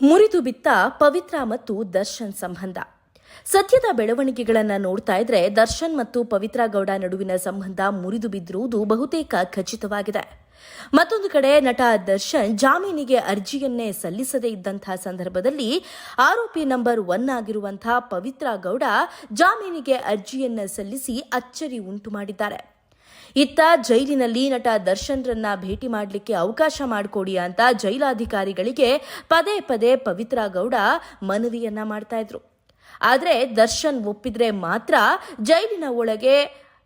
ಮುರಿದು ಬಿತ್ತ ಪವಿತ್ರ ಮತ್ತು ದರ್ಶನ್ ಸಂಬಂಧ. ಸತ್ಯದ ಬೆಳವಣಿಗೆಗಳನ್ನು ನೋಡ್ತಾ ಇದ್ರೆ ದರ್ಶನ್ ಮತ್ತು ಪವಿತ್ರ ಗೌಡ ನಡುವಿನ ಸಂಬಂಧ ಮುರಿದು ಬಿದ್ದಿರುವುದು ಬಹುತೇಕ ಖಚಿತವಾಗಿದೆ. ಮತ್ತೊಂದು ಕಡೆ ನಟ ದರ್ಶನ್ ಜಾಮೀನಿಗೆ ಅರ್ಜಿಯನ್ನೇ ಸಲ್ಲಿಸದೇ ಇದ್ದಂತಹ ಸಂದರ್ಭದಲ್ಲಿ ಆರೋಪಿ ನಂಬರ್ ಒನ್ ಆಗಿರುವಂತಹ ಪವಿತ್ರ ಗೌಡ ಜಾಮೀನಿಗೆ ಅರ್ಜಿಯನ್ನ ಸಲ್ಲಿಸಿ ಅಚ್ಚರಿ ಉಂಟು ಮಾಡಿದ್ದಾರೆ. ಇತ್ತ ಜೈಲಿನಲ್ಲಿ ನಟ ದರ್ಶನ್ರನ್ನ ಭೇಟಿ ಮಾಡಲಿಕ್ಕೆ ಅವಕಾಶ ಮಾಡಿಕೊಡಿ ಅಂತ ಜೈಲಾಧಿಕಾರಿಗಳಿಗೆ ಪದೇ ಪದೇ ಪವಿತ್ರ ಗೌಡ ಮನವಿಯನ್ನ ಮಾಡ್ತಾ ಇದ್ರು. ಆದರೆ ದರ್ಶನ್ ಒಪ್ಪಿದ್ರೆ ಮಾತ್ರ ಜೈಲಿನ ಒಳಗೆ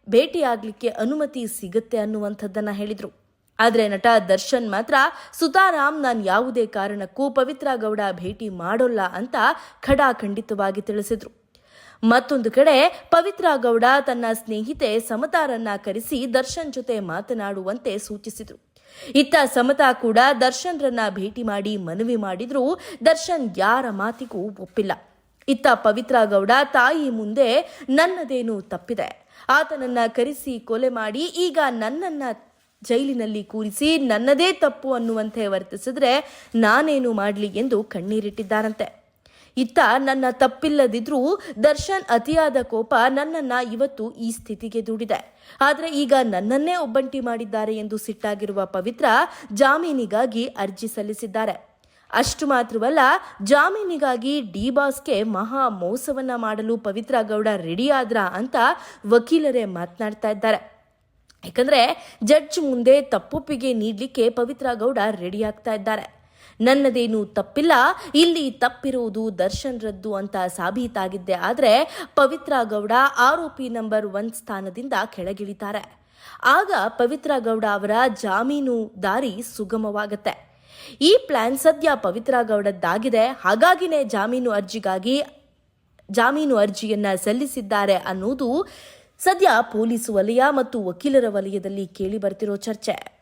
ಭೇಟಿಯಾಗಲಿಕ್ಕೆ ಅನುಮತಿ ಸಿಗುತ್ತೆ ಅನ್ನುವಂಥದ್ದನ್ನು ಹೇಳಿದರು. ಆದರೆ ನಟ ದರ್ಶನ್ ಮಾತ್ರ, ಸುತಾರಾಮ್, ನಾನು ಯಾವುದೇ ಕಾರಣಕ್ಕೂ ಪವಿತ್ರ ಗೌಡ ಭೇಟಿ ಮಾಡೋಲ್ಲ ಅಂತ ಖಡಾಖಂಡಿತವಾಗಿ ತಿಳಿಸಿದ್ರು. ಮತ್ತೊಂದು ಕಡೆ, ಪವಿತ್ರಾ ಗೌಡ ತನ್ನ ಸ್ನೇಹಿತೆ ಸಮತಾರನ್ನ ಕರೆಸಿ ದರ್ಶನ್ ಜೊತೆ ಮಾತನಾಡುವಂತೆ ಸೂಚಿಸಿದ್ರು. ಇತ್ತ ಸಮತಾ ಕೂಡ ದರ್ಶನ್ರನ್ನ ಭೇಟಿ ಮಾಡಿ ಮನವಿ ಮಾಡಿದ್ರೂ, ದರ್ಶನ್ ಯಾರ ಮಾತಿಗೂ ಒಪ್ಪಿಲ್ಲ. ಇತ್ತ ಪವಿತ್ರಾ ಗೌಡ ತಾಯಿ ಮುಂದೆ ನನ್ನದೇನು ತಪ್ಪಿದೆ. ಆತನನ್ನ ಕರೆಸಿ ಕೊಲೆ ಮಾಡಿ ಈಗ ನನ್ನನ್ನ ಜೈಲಿನಲ್ಲಿ ಕೂರಿಸಿ ನನ್ನದೇ ತಪ್ಪು ಅನ್ನುವಂತೆ ವರ್ತಿಸಿದ್ರೆ ನಾನೇನು ಮಾಡಲಿ ಎಂದು ಕಣ್ಣೀರಿಟ್ಟಿದ್ದಾರಂತೆ. ಇತ್ತ ನನ್ನ ತಪ್ಪಿಲ್ಲದಿದ್ರೂ ದರ್ಶನ್ ಅತಿಯಾದ ಕೋಪ ನನ್ನನ್ನ ಇವತ್ತು ಈ ಸ್ಥಿತಿಗೆ ದೂಡಿದೆ. ಆದರೆ ಈಗ ನನ್ನನ್ನೇ ಒಬ್ಬಂಟಿ ಮಾಡಿದ್ದಾರೆ ಎಂದು ಸಿಟ್ಟಾಗಿರುವ ಪವಿತ್ರ ಜಾಮೀನಿಗಾಗಿ ಅರ್ಜಿ ಸಲ್ಲಿಸಿದ್ದಾರೆ. ಅಷ್ಟು ಮಾತ್ರವಲ್ಲ, ಜಾಮೀನಿಗಾಗಿ ಡಿ ಬಾಸ್ಗೆ ಮಹಾ ಮೋಸವನ್ನ ಮಾಡಲು ಪವಿತ್ರ ಗೌಡ ರೆಡಿಯಾದ್ರ ಅಂತ ವಕೀಲರೇ ಮಾತನಾಡ್ತಾ ಇದ್ದಾರೆ. ಯಾಕಂದ್ರೆ ಜಡ್ಜ್ ಮುಂದೆ ತಪ್ಪೊಪ್ಪಿಗೆ ನೀಡಲಿಕ್ಕೆ ಪವಿತ್ರ ಗೌಡ ರೆಡಿ ಆಗ್ತಾ ಇದ್ದಾರೆ. ನನ್ನದೇನು ತಪ್ಪಿಲ್ಲ, ಇಲ್ಲಿ ತಪ್ಪಿರುವುದು ದರ್ಶನ್ ರದ್ದು ಅಂತ ಸಾಬೀತಾಗಿದ್ದೆ ಆದರೆ ಪವಿತ್ರ ಗೌಡ ಆರೋಪಿ ನಂಬರ್ ಒನ್ ಸ್ಥಾನದಿಂದ ಕೆಳಗಿಳಿತಾರೆ. ಆಗ ಪವಿತ್ರ ಗೌಡ ಅವರ ಜಾಮೀನು ದಾರಿ ಸುಗಮವಾಗತ್ತೆ. ಈ ಪ್ಲಾನ್ ಸದ್ಯ ಪವಿತ್ರ ಗೌಡದ್ದಾಗಿದೆ, ಹಾಗಾಗಿನೇ ಜಾಮೀನು ಅರ್ಜಿಗಾಗಿ ಜಾಮೀನು ಅರ್ಜಿಯನ್ನ ಸಲ್ಲಿಸಿದ್ದಾರೆ ಅನ್ನೋದು ಸದ್ಯ ಪೊಲೀಸ್ ವಲಯ ಮತ್ತು ವಕೀಲರ ವಲಯದಲ್ಲಿ ಕೇಳಿ ಬರ್ತಿರೋ ಚರ್ಚೆ.